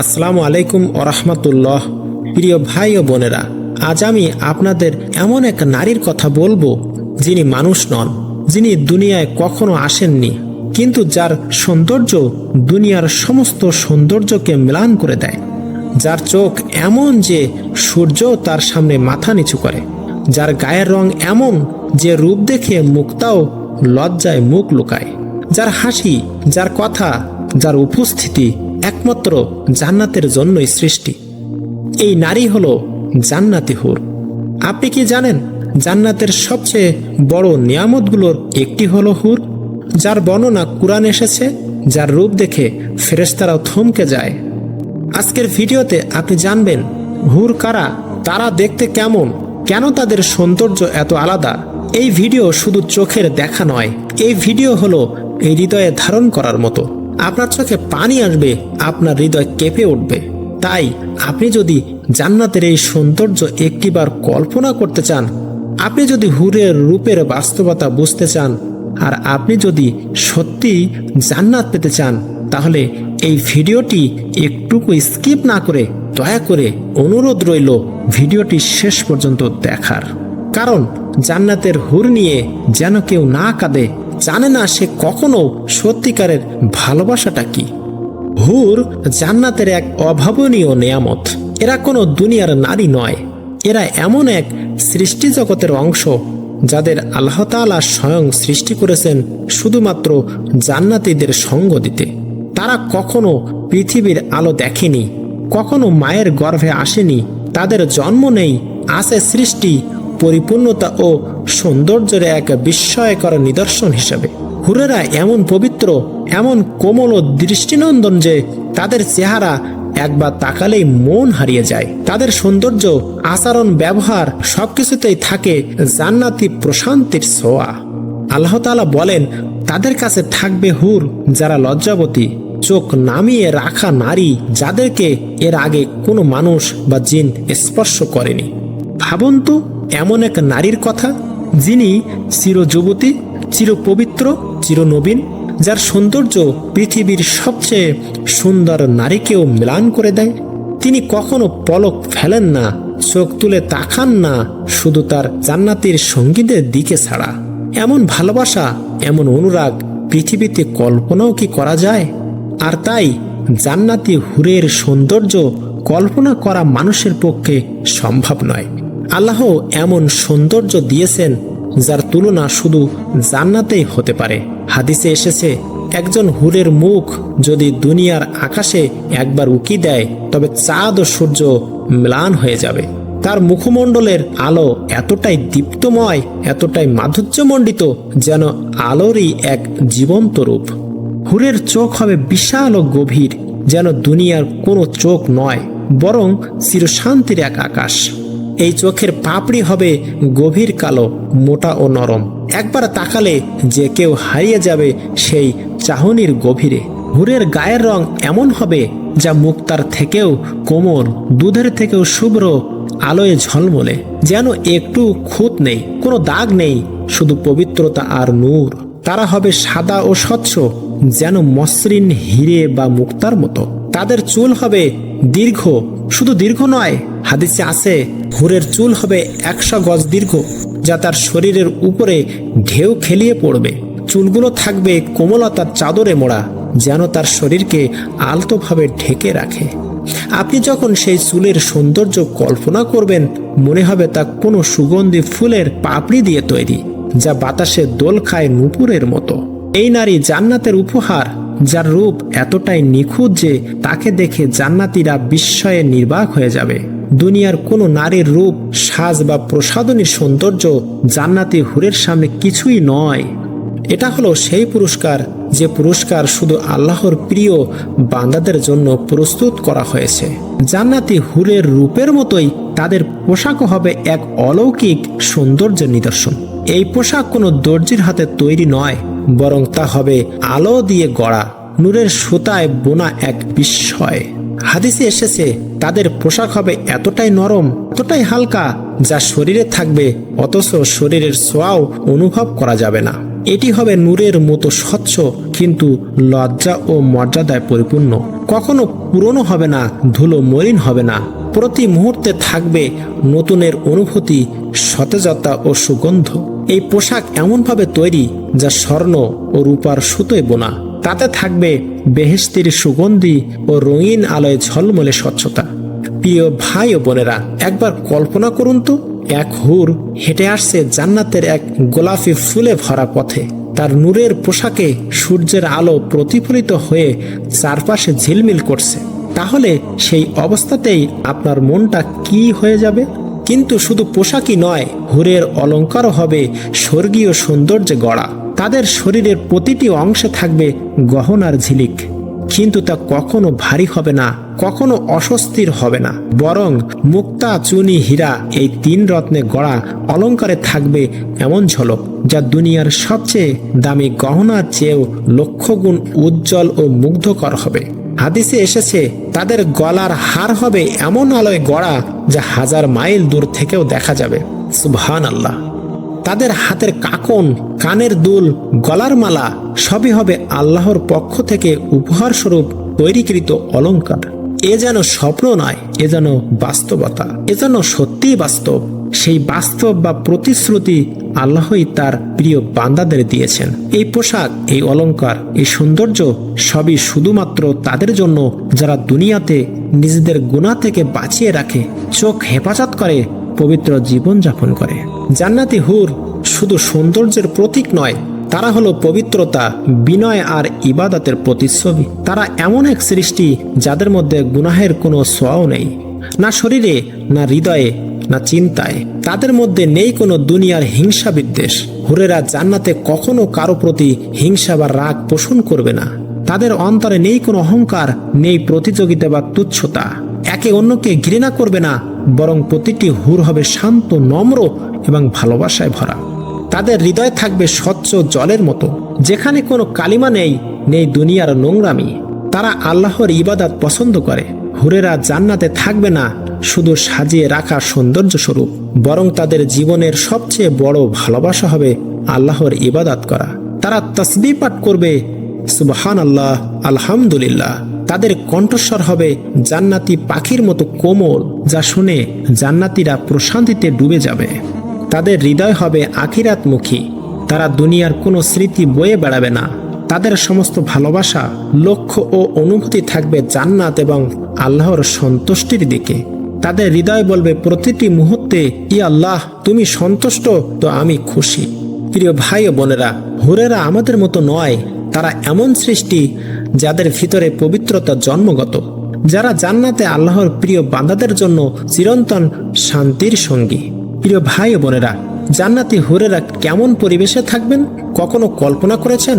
আসসালামু আলাইকুম ওরহমতুল্লাহ প্রিয় ভাই ও বোনেরা, আজ আমি আপনাদের এমন এক নারীর কথা বলব যিনি মানুষ নন, যিনি দুনিয়ায় কখনো আসেননি, কিন্তু যার সৌন্দর্য দুনিয়ার সমস্ত সৌন্দর্যকে ম্লান করে দেয়, যার চোখ এমন যে সূর্য তার সামনে মাথা নিচু করে, যার গায়ের রং এমন যে রূপ দেখে মুক্তাও লজ্জায় মুখ লুকায়, যার হাসি, যার কথা, যার উপস্থিতি একমাত্র জান্নাতের জন্যই সৃষ্টি। এই নারী হল জান্নাতি হুর। আপনি কি জানেন জান্নাতের সবচেয়ে বড় নিয়ামতগুলোর একটি হল হুর? যার বর্ণনা কোরআন এসেছে, যার রূপ দেখে ফেরেশতারাও থমকে যায়। আজকের ভিডিওতে আপনি জানবেন হুর কারা, তারা দেখতে কেমন, কেন তাদের সৌন্দর্য এত আলাদা। এই ভিডিও শুধু চোখের দেখা নয়, এই ভিডিও হলো হৃদয়ে ধারণ করার মতো। আপনার চোখে পানি আসবে, আপনার হৃদয় কেঁপে উঠবে। তাই আপনি যদি জান্নাতের এই সৌন্দর্য একটিবার কল্পনা করতে চান, আপনি যদি হুরের রূপের বাস্তবতা বুঝতে চান, আর আপনি যদি সত্যি জান্নাত পেতে চান, তাহলে এই ভিডিওটি একটুকু স্কিপ না করে দয়া করে অনুরোধ রইল ভিডিওটি শেষ পর্যন্ত দেখার। কারণ জান্নাতের হুর নিয়ে যেন কেউ না কাঁদে জানে না সে কখনো সত্যিকারের ভালোবাসাটা কি। হুর জান্নাতের এক অভাবনীয় নেয়ামত। এরা কোনো দুনিয়ার নারী নয়। এরা এমন এক সৃষ্টি জগতের অংশ যাদের আল্লাহ তাআলা স্বয়ং সৃষ্টি করেছেন শুধুমাত্র জান্নাতীদের সঙ্গ দিতে। তারা কখনো পৃথিবীর আলো দেখেনি, কখনো মায়ের গর্ভে আসেনি, তাদের জন্ম নেই আছে সৃষ্টি পরিপূর্ণতা ও সৌন্দর্যের এক বিস্ময়কর নিদর্শন হিসেবে। হুরেরা এমন পবিত্র, এমন কোমল ও দৃষ্টিনন্দন যে তাদের চেহারা একবার তাকালেই মন হারিয়ে যায়। তাদের সৌন্দর্য, আচরণ, ব্যবহার সবকিছুতেই থাকে জান্নাতি প্রশান্তির ছোঁয়া। আল্লাহ তাআলা বলেন, তাদের কাছে থাকবে হুর যারা লজ্জাবতী, চোখ নামিয়ে রাখা নারী যাদেরকে এর আগে কোনো মানুষ বা জিন স্পর্শ করেনি। ভাবুন তো এমন এক নারীর কথা যিনি চিরযুবতী, চিরপবিত্র, চিরনবীন, যার সৌন্দর্য পৃথিবীর সবচেয়ে সুন্দর নারীকেও ম্লান করে দেয়। তিনি কখনো পলক ফেলেন না, চোখ তুলে তাকান না, শুধু তার জান্নাতির সঙ্গীদের দিকে ছাড়া। এমন ভালোবাসা, এমন অনুরাগ পৃথিবীতে কল্পনাও কি করা যায়? আর তাই জান্নাতি হুরের সৌন্দর্য কল্পনা করা মানুষের পক্ষে সম্ভব নয়। আল্লাহ এমন সৌন্দর্য দিয়েছেন যার তুলনা শুধু জান্নাতেই হতে পারে। হাদিসে এসেছে, একজন হুরের মুখ যদি দুনিয়ার আকাশে একবার উকি দেয়, তবে চাঁদ ও সূর্য ম্লান হয়ে যাবে। তার মুখমণ্ডলের আলো এতটাই দীপ্তময়, এতটাই মাধুর্যমণ্ডিত যেন আলোরই এক জীবন্ত রূপ। হুরের চোখ হবে বিশাল ও গভীর, যেন দুনিয়ার কোনো চোখ নয়, বরং চিরশান্তির এক আকাশ। এই চোখের পাপড়ি হবে গভীর কালো, মোটা ও নরম। একবার তাকালে যে কেউ হারিয়ে যাবে সেই চাহনির গভীরে। হুরের গায়ের রং এমন হবে যা মুক্তার থেকেও কোমর, দুধের থেকেও শুভ্র, আলোয় ঝলমলে। যেন একটু খুঁত নেই, কোনো দাগ নেই, শুধু পবিত্রতা আর নূর। তারা হবে সাদা ও স্বচ্ছ, যেন মসৃণ হিরে বা মুক্তার মতো। তাদের চুল হবে দীর্ঘ, শুধু দীর্ঘ নয়, হাদিসে আছে হুরের চুল হবে একশো গজ দীর্ঘ, যা তার শরীরের উপরে ঢেউ খেলিয়ে পড়বে। চুলগুলো থাকবে কোমলতার চাদরে মোড়া, যেন তার শরীরকে আলতোভাবে ঢেকে রাখে। আপনি যখন সেই চুলের সৌন্দর্য কল্পনা করবেন, মনে হবে তা কোনো সুগন্ধি ফুলের পাপড়ি দিয়ে তৈরি, যা বাতাসে দোল খায় নুপুরের মতো। এই নারী জান্নাতের উপহার যার রূপ এতটাই নিখুঁত যে তাকে দেখে জান্নাতিরা বিস্ময়ে নির্বাক হয়ে যাবে। দুনিয়ার কোনো নারীর রূপ, সাজ বা প্রসাদনীর সৌন্দর্য জান্নাতি হুরের সামনে কিছুই নয়। এটা হলো সেই পুরস্কার যে পুরস্কার শুধু আল্লাহর প্রিয় বান্দাদের জন্য প্রস্তুত করা হয়েছে। জান্নাতি হুরের রূপের মতোই তাদের পোশাকও হবে এক অলৌকিক সৌন্দর্যের নিদর্শন। এই পোশাক কোনো দর্জির হাতে তৈরি নয় বরং তা হবে আলো দিয়ে গড়া, নূরের সুতায় বোনা এক বিস্ময়। হাদিসে এসেছে, তাদের পোশাক হবে এতটাই নরম, এতটাই হালকা, যা শরীরে থাকবে, অথচ শরীরের সোয়াও অনুভব করা যাবে না। এটি হবে নূরের মতো স্বচ্ছ, কিন্তু লজ্জা ও মর্যাদায় পরিপূর্ণ। কখনো পুরনো হবে না, ধুলো মলিন হবে না। প্রতি মুহূর্তে থাকবে নতুনের অনুভূতি সতেজতা ও সুগন্ধ। এই পোশাক এমনভাবে তৈরি যা স্বর্ণ ও রূপার সুতোয় বোনা। তাতে থাকবে বেহেস্তির সুগন্ধি ও রঙিন আলোয় ঝলমলে স্বচ্ছতা। প্রিয় ভাই ও বোনেরা, একবার কল্পনা করুন তো, এক হুর হেঁটে আসছে জান্নাতের এক গোলাপি ফুলে ভরা পথে। তার নূরের পোশাকে সূর্যের আলো প্রতিফলিত হয়ে চারপাশে ঝিলমিল করছে। তাহলে সেই অবস্থাতেই আপনার মনটা কি হয়ে যাবে? কিন্তু শুধু পোশাকই নয়, হুরের অলঙ্কারও হবে স্বর্গীয় সৌন্দর্যে গড়া। তাদের শরীরের প্রতিটি অংশে থাকবে গহনার ঝিলিক। কিন্তু তা কখনো ভারী হবে না, কখনো অস্বস্তির হবে না। বরং মুক্তা চুনি হীরা এই তিন রত্নে গড়া অলঙ্কারে থাকবে এমন ঝলক, যা দুনিয়ার সবচেয়ে দামি গহনার চেয়েও লক্ষগুণ উজ্জ্বল ও মুগ্ধকর হবে। হাদিসে এসেছে তাদের গলার হার হবে এমন আলোয় গড়া যা হাজার মাইল দূর থেকেও দেখা যাবে। সুবহান আল্লাহ তাদের হাতের কাকন, কানের দুল, গলার মালা সবই হবে আল্লাহর পক্ষ থেকে উপহার স্বরূপ তৈরিকৃত অলঙ্কার এ যেন স্বপ্ন নয়, এ যেন বাস্তবতা। এ যেন সত্যিই বাস্তব। সেই বাস্তব বা প্রতিশ্রুতি আল্লাহই তার প্রিয় বান্দাদের দিয়েছেন। এই পোশাক, এই অলংকার, এই সৌন্দর্য সবই শুধুমাত্র তাদের জন্য যারা দুনিয়াতে নিজেদের গুণা থেকে বাঁচিয়ে রাখে, চোখ হেফাজত করে, পবিত্র জীবন যাপন করে। জান্নাতি হুর শুধু সৌন্দর্যের প্রতীক নয়, তারা হলো পবিত্রতা, বিনয় আর ইবাদতের প্রতিচ্ছবি। তারা এমন এক সৃষ্টি যাদের মধ্যে গুনাহের কোনো সোয়াও নেই। না শরীরে, না হৃদয়ে না চিন্তায়, তাদের মধ্যে নেই কোনো দুনিয়ার হিংসা বিদ্বেষ হুরেরা জান্নাতে কখনো কারও প্রতি হিংসা বা রাগ পোষণ করবে না। তাদের অন্তরে নেই কোনো অহংকার, নেই প্রতিযোগিতা বা তুচ্ছতা। একে অন্যকে ঘৃণা করবে না, বরং প্রতিটি হুর হবে শান্ত, নম্র এবং ভালোবাসায় ভরা। তাদের হৃদয় থাকবে স্বচ্ছ জলের মতো। যেখানে কোনো কালিমা নেই নেই দুনিয়ার নোংরামি। তারা আল্লাহর ইবাদাত পছন্দ করে। হুরেরা জান্নাতে থাকবে না শুধু সাজিয়ে রাখা সৌন্দর্য স্বরূপ বরং তাদের জীবনের সবচেয়ে বড় ভালোবাসা হবে আল্লাহর ইবাদাত করা। তারা তসবি পাঠ করবে সুবহান আল্লাহ আলহামদুলিল্লাহ। তাদের কণ্ঠস্বর হবে জান্নাতি পাখির মতো কোমল, যা শুনে জান্নাতিরা প্রশান্তিতে ডুবে যাবে। তাদের হৃদয় হবে আখিরাতমুখী। তারা দুনিয়ার কোনো স্মৃতি বয়ে বেড়াবে না। তাদের সমস্ত ভালোবাসা, লক্ষ্য ও অনুভূতি থাকবে জান্নাত এবং আল্লাহর সন্তুষ্টির দিকে। তাদের হৃদয় বলবে, প্রতিটি মুহূর্তে ই আল্লাহ, তুমি সন্তুষ্ট, তো আমি খুশি। প্রিয় ভাই ও বোনেরা, হুরেরা আমাদের মতো নয়। তারা এমন সৃষ্টি যাদের ভিতরে পবিত্রতা জন্মগত, যারা জান্নাতে আল্লাহর প্রিয় বান্দাদের জন্য চিরন্তন শান্তির সঙ্গী। প্রিয় ভাই ও বোনেরা, জান্নাতি হুরেরা কেমন পরিবেশে থাকবেন? কখনো কল্পনা করেছেন?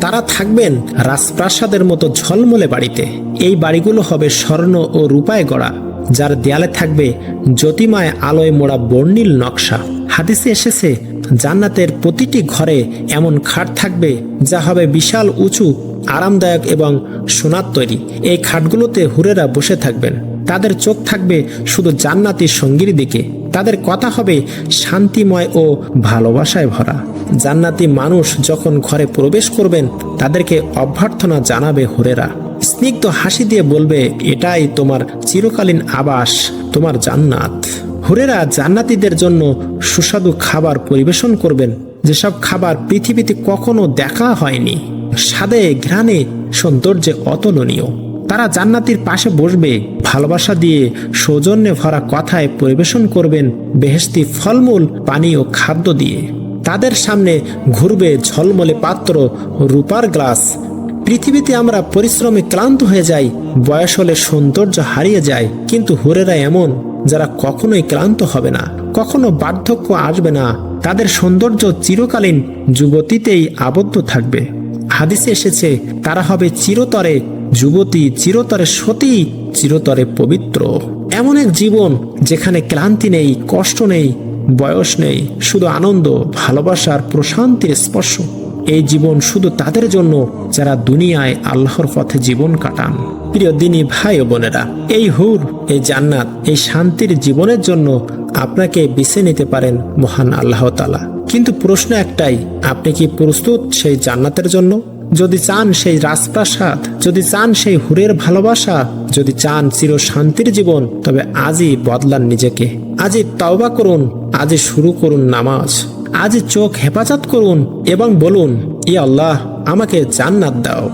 তারা থাকবেন রাজপ্রাসাদের মতো ঝলমলে বাড়িতে। এই বাড়িগুলো হবে স্বর্ণ ও রূপায় গড়া। যার দেয়ালে থাকবে জ্যোতিমায় আলোয় মোড়া বর্ণিল নকশা। হাদিসে এসেছে, জান্নাতের প্রতিটি ঘরে এমন খাট থাকবে যা হবে বিশাল, উঁচু, আরামদায়ক এবং সোনার তৈরি। এই খাটগুলোতে হুরেরা বসে থাকবেন। তাদের চোখ থাকবে শুধু জান্নাতি সঙ্গীর দিকে। তাদের কথা হবে শান্তিময় ও ভালোবাসায় ভরা। জান্নাতি মানুষ যখন ঘরে প্রবেশ করবেন, তাদেরকে অভ্যর্থনা জানাবে হুরেরা। স্নিগ্ধ হাসি দিয়ে বলবে, এটাই তোমার চিরকালীন আবাস, তোমার জান্নাত। হুরেরা জান্নাতীদের জন্য সুস্বাদু খাবার পরিবেশন করবেন, যেসব খাবার পৃথিবীতে কখনো দেখা হয়নি। স্বাদে ঘ্রাণে সৌন্দর্যে অতুলনীয়। তারা জান্নাতির পাশে বসবে, ভালোবাসা দিয়ে সৌজন্যে ভরা কথায় পরিবেশন করবেন বেহেস্তি ফলমূল, পানি ও খাদ্য দিয়ে। তাদের সামনে ঘুরবে ঝলমলে পাত্র, রূপার গ্লাস পৃথিবীতে আমরা পরিশ্রমে ক্লান্ত হয়ে যাই, বয়স হলে সৌন্দর্য হারিয়ে যায়। কিন্তু হুরেরা এমন, যারা কখনোই ক্লান্ত হবে না, কখনো বার্ধক্য আসবে না। তাদের সৌন্দর্য চিরকালীন যুবতীতেই আবদ্ধ থাকবে। হাদিসে এসেছে, তারা হবে চিরতরে যুবতী চিরতরে সতী, চিরতরে পবিত্র। এমন এক জীবন যেখানে ক্লান্তি নেই, কষ্ট নেই, বয়স নেই, শুধু আনন্দ ভালোবাসার প্রশান্তির স্পর্শ। এই জীবন শুধু তাদের জন্য, যারা দুনিয়ায় আল্লাহর পথে জীবন কাটান। প্রিয় দিনী ভাই ও বোনেরা, এই হুর, এই জান্নাত, এই শান্তির জীবনের জন্য আপনাকে বেছে নিতে পারেন মহান আল্লাহ তালা কিন্তু প্রশ্ন একটাই, আপনি কি প্রস্তুত সেই জান্নাতের জন্য? যদি চান সেই রাজপ্রাসাদ, যদি চান সেই হুরের ভালোবাসা, যদি চান চির শান্তির জীবন, তবে আজই বদলান নিজেকে। আজই তওবা করুন, আজই শুরু করুন নামাজ। আজই চোখ হেফাজত করুন এবং বলুন ই আল্লাহ, আমাকে জান্নাত দাও।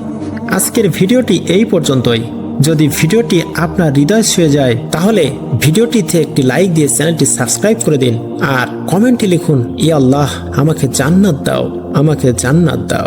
আজকের ভিডিওটি এই পর্যন্তই। যদি ভিডিওটি আপনার হৃদয় ছুঁয়ে যায়, তাহলে ভিডিওটিতে একটি লাইক দিয়ে চ্যানেলটি সাবস্ক্রাইব করে দিন। আর কমেন্টে লিখুন ই আল্লাহ, আমাকে জান্নাত দাও, আমাকে জান্নাত দাও।